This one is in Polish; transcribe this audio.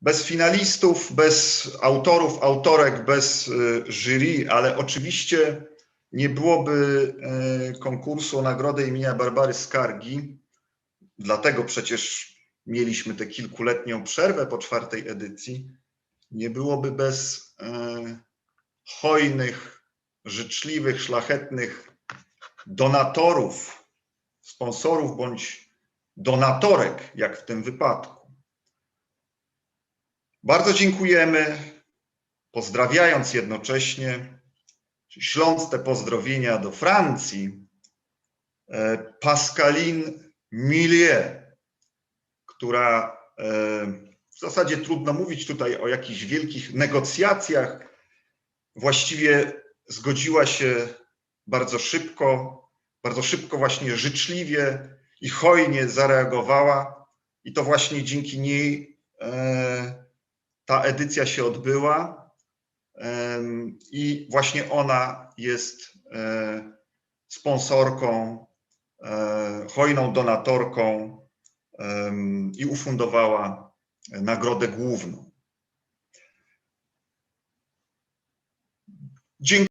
bez finalistów, bez autorów, autorek, bez y, jury, ale oczywiście nie byłoby y, konkursu o nagrodę imienia Barbary Skargi. Dlatego przecież mieliśmy tę kilkuletnią przerwę po czwartej edycji. Nie byłoby bez y, hojnych, życzliwych, szlachetnych donatorów, sponsorów bądź donatorek, jak w tym wypadku. Bardzo dziękujemy, pozdrawiając jednocześnie, śląc te pozdrowienia do Francji, e, Pascaline Millier, która e, w zasadzie trudno mówić tutaj o jakichś wielkich negocjacjach, właściwie zgodziła się bardzo szybko, bardzo szybko właśnie życzliwie i hojnie zareagowała i to właśnie dzięki niej e, ta edycja się odbyła i właśnie ona jest e, sponsorką, e, hojną donatorką i ufundowała nagrodę główną. Dziękuję.